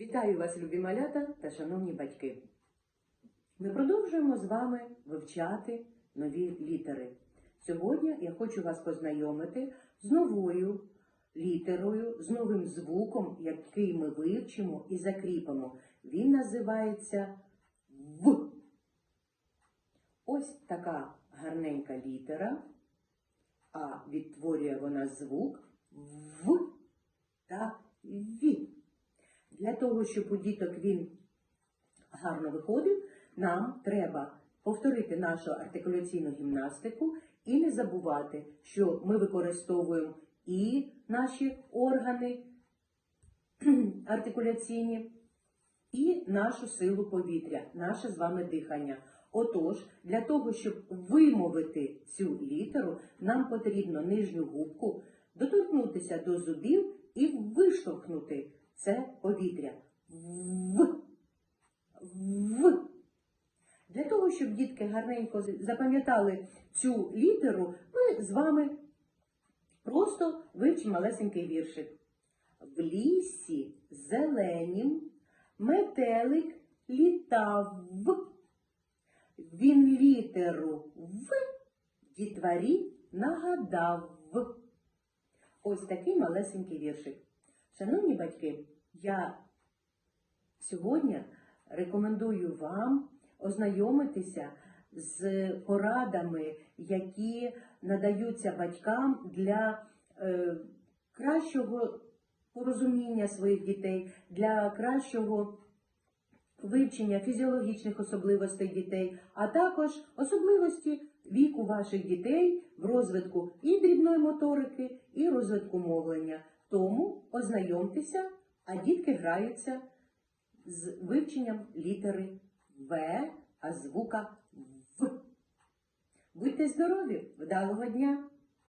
Вітаю вас, любі малята та шановні батьки. Ми продовжуємо з вами вивчати нові літери. Сьогодні я хочу вас познайомити з новою літерою, з новим звуком, який ми вивчимо і закріпимо. Він називається В. Ось така гарненька літера, а відтворює вона звук В та Ві. Для того, щоб у діток він гарно виходив, нам треба повторити нашу артикуляційну гімнастику і не забувати, що ми використовуємо і наші органи артикуляційні, і нашу силу повітря, наше з вами дихання. Отож, для того, щоб вимовити цю літеру, нам потрібно нижню губку доторкнутися до зубів і виштовхнути це повітря. В. В. Для того, щоб дітки гарненько запам'ятали цю літеру, ми з вами просто вивчимо малесенький віршик. В лісі зеленім метелик літав. Він літеру В дітварі нагадав. Ось такий малесенький віршик. Шановні батьки, я сьогодні рекомендую вам ознайомитися з порадами, які надаються батькам для е, кращого порозуміння своїх дітей, для кращого вивчення фізіологічних особливостей дітей, а також особливості віку ваших дітей в розвитку і дрібної моторики, і розвитку мовлення. Тому ознайомтеся, а дітки граються з вивченням літери В, а звука В. Будьте здорові! Вдалого дня!